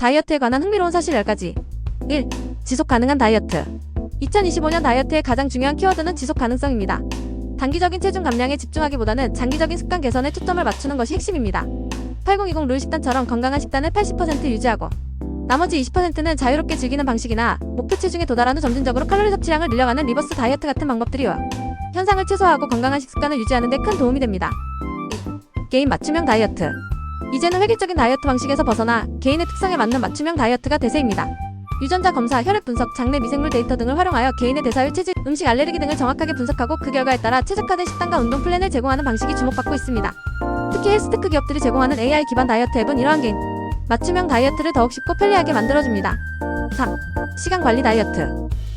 다이어트에 관한 흥미로운 사실 10가지. 1. 지속 가능한 다이어트. 2025년 다이어트의 가장 중요한 키워드는 지속 가능성입니다. 단기적인 체중 감량에 집중하기보다는 장기적인 습관 개선에 초점을 맞추는 것이 핵심입니다. 8020 룰 식단처럼 건강한 식단을 80% 유지하고 나머지 20%는 자유롭게 즐기는 방식이나 목표 체중에 도달한 후 점진적으로 칼로리 섭취량을 늘려가는 리버스 다이어트 같은 방법들이요. 현상을 최소화하고 건강한 식습관을 유지하는 데 큰 도움이 됩니다. 2. 개인 맞춤형 다이어트. 이제는 획일적인 다이어트 방식에서 벗어나 개인의 특성에 맞는 맞춤형 다이어트가 대세입니다. 유전자 검사, 혈액 분석, 장내 미생물 데이터 등을 활용하여 개인의 대사율, 체질, 음식 알레르기 등을 정확하게 분석하고 그 결과에 따라 최적화된 식단과 운동 플랜을 제공하는 방식이 주목받고 있습니다. 특히 헬스테크 기업들이 제공하는 AI 기반 다이어트 앱은 이러한 개인 맞춤형 다이어트를 더욱 쉽고 편리하게 만들어줍니다. 3. 시간 관리 다이어트.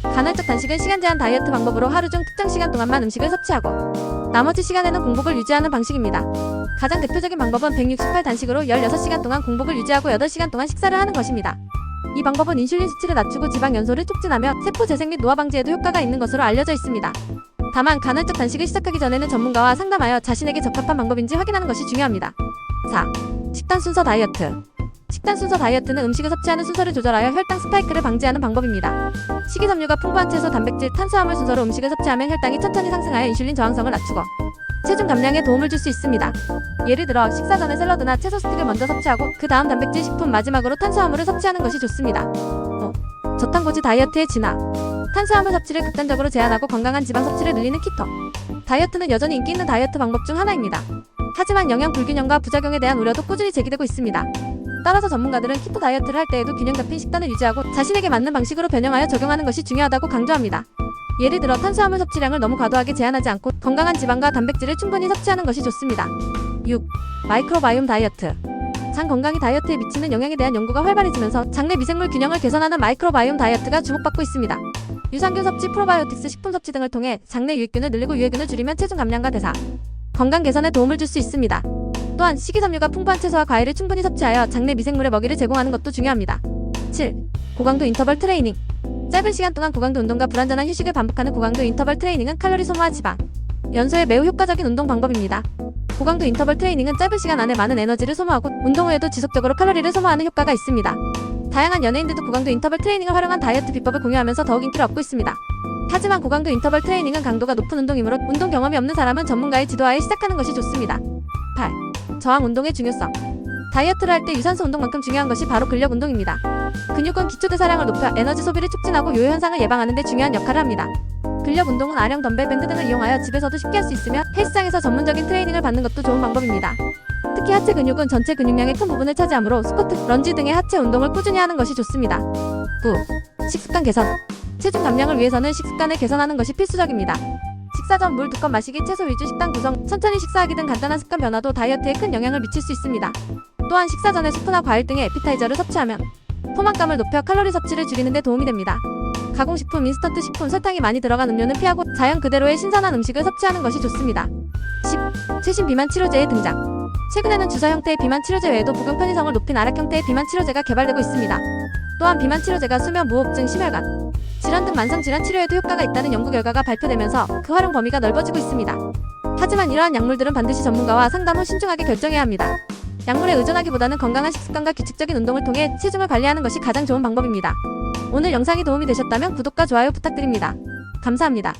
간헐적 단식은 시간 제한 다이어트 방법으로 하루 중 특정 시간 동안만 음식을 섭취하고 나머지 시간에는 공복을 유지하는 방식입니다. 가장 대표적인 방법은 168 단식으로 16시간 동안 공복을 유지하고 8시간 동안 식사를 하는 것입니다. 이 방법은 인슐린 수치를 낮추고 지방 연소를 촉진하며 세포 재생 및 노화 방지에도 효과가 있는 것으로 알려져 있습니다. 다만 간헐적 단식을 시작하기 전에는 전문가와 상담하여 자신에게 적합한 방법인지 확인하는 것이 중요합니다. 4. 식단 순서 다이어트. 식단 순서 다이어트는 음식을 섭취하는 순서를 조절하여 혈당 스파이크를 방지하는 방법입니다. 식이섬유가 풍부한 채소, 단백질, 탄수화물 순서로 음식을 섭취하면 혈당이 천천히 상승하여 인슐린 저항성을 낮추고 체중 감량에 도움을 줄 수 있습니다. 예를 들어 식사 전에 샐러드나 채소 스틱을 먼저 섭취하고 그 다음 단백질 식품 마지막으로 탄수화물을 섭취하는 것이 좋습니다. 5. 저탄고지 다이어트의 진화. 탄수화물 섭취를 극단적으로 제한하고 건강한 지방 섭취를 늘리는 키토. 다이어트는 여전히 인기 있는 다이어트 방법 중 하나입니다. 하지만 영양 불균형과 부작용에 대한 우려도 꾸준히 제기되고 있습니다. 따라서 전문가들은 키토 다이어트를 할 때에도 균형 잡힌 식단을 유지하고 자신에게 맞는 방식으로 변형하여 적용하는 것이 중요하다고 강조합니다. 예를 들어 탄수화물 섭취량을 너무 과도하게 제한하지 않고 건강한 지방과 단백질을 충분히 섭취하는 것이 좋습니다. 6. 마이크로바이옴 다이어트. 장 건강이 다이어트에 미치는 영향에 대한 연구가 활발해지면서 장내 미생물 균형을 개선하는 마이크로바이옴 다이어트가 주목받고 있습니다. 유산균 섭취, 프로바이오틱스 식품 섭취 등을 통해 장내 유익균을 늘리고 유해균을 줄이면 체중 감량과 대사, 건강 개선에 도움을 줄 수 있습니다. 또한 식이섬유가 풍부한 채소와 과일을 충분히 섭취하여 장내 미생물의 먹이를 제공하는 것도 중요합니다. 7. 고강도 인터벌 트레이닝. 짧은 시간 동안 고강도 운동과 불완전한 휴식을 반복하는 고강도 인터벌 트레이닝은 칼로리 소모와 지방, 연소에 매우 효과적인 운동 방법입니다. 고강도 인터벌 트레이닝은 짧은 시간 안에 많은 에너지를 소모하고 운동 후에도 지속적으로 칼로리를 소모하는 효과가 있습니다. 다양한 연예인들도 고강도 인터벌 트레이닝을 활용한 다이어트 비법을 공유하면서 더욱 인기를 얻고 있습니다. 하지만 고강도 인터벌 트레이닝은 강도가 높은 운동이므로 운동 경험이 없는 사람은 전문가의 지도하에 시작하는 것이 좋습니다. 8. 저항 운동의 중요성. 다이어트를 할 때 유산소 운동만큼 중요한 것이 바로 근력 운동입니다. 근육은 기초 대사량을 높여 에너지 소비를 촉진하고 요요 현상을 예방하는 데 중요한 역할을 합니다. 근력 운동은 아령 덤벨 밴드 등을 이용하여 집에서도 쉽게 할 수 있으며 헬스장에서 전문적인 트레이닝을 받는 것도 좋은 방법입니다. 특히 하체 근육은 전체 근육량의 큰 부분을 차지하므로 스쿼트, 런지 등의 하체 운동을 꾸준히 하는 것이 좋습니다. 9. 식습관 개선. 체중 감량을 위해서는 식습관을 개선하는 것이 필수적입니다. 식사 전 물 두 컵 마시기, 채소 위주 식단 구성, 천천히 식사하기 등 간단한 습관 변화도 다이어트에 큰 영향을 미칠 수 있습니다. 또한 식사 전에 스프나 과일 등의 에피타이저를 섭취하면 포만감을 높여 칼로리 섭취를 줄이는 데 도움이 됩니다. 가공식품, 인스턴트 식품, 설탕이 많이 들어간 음료는 피하고 자연 그대로의 신선한 음식을 섭취하는 것이 좋습니다. 10. 최신 비만 치료제의 등장. 최근에는 주사 형태의 비만 치료제 외에도 부근 편의성을 높인 아락 형태의 비만 치료제가 개발되고 있습니다. 또한 비만 치료제가 수면 무호흡증, 심혈관, 질환 등 만성 질환 치료에도 효과가 있다는 연구 결과가 발표되면서 그 활용 범위가 넓어지고 있습니다. 하지만 이러한 약물들은 반드시 전문가와 상담 후 신중하게 결정해야 합니다. 약물에 의존하기보다는 건강한 식습관과 규칙적인 운동을 통해 체중을 관리하는 것이 가장 좋은 방법입니다. 오늘 영상이 도움이 되셨다면 구독과 좋아요 부탁드립니다. 감사합니다.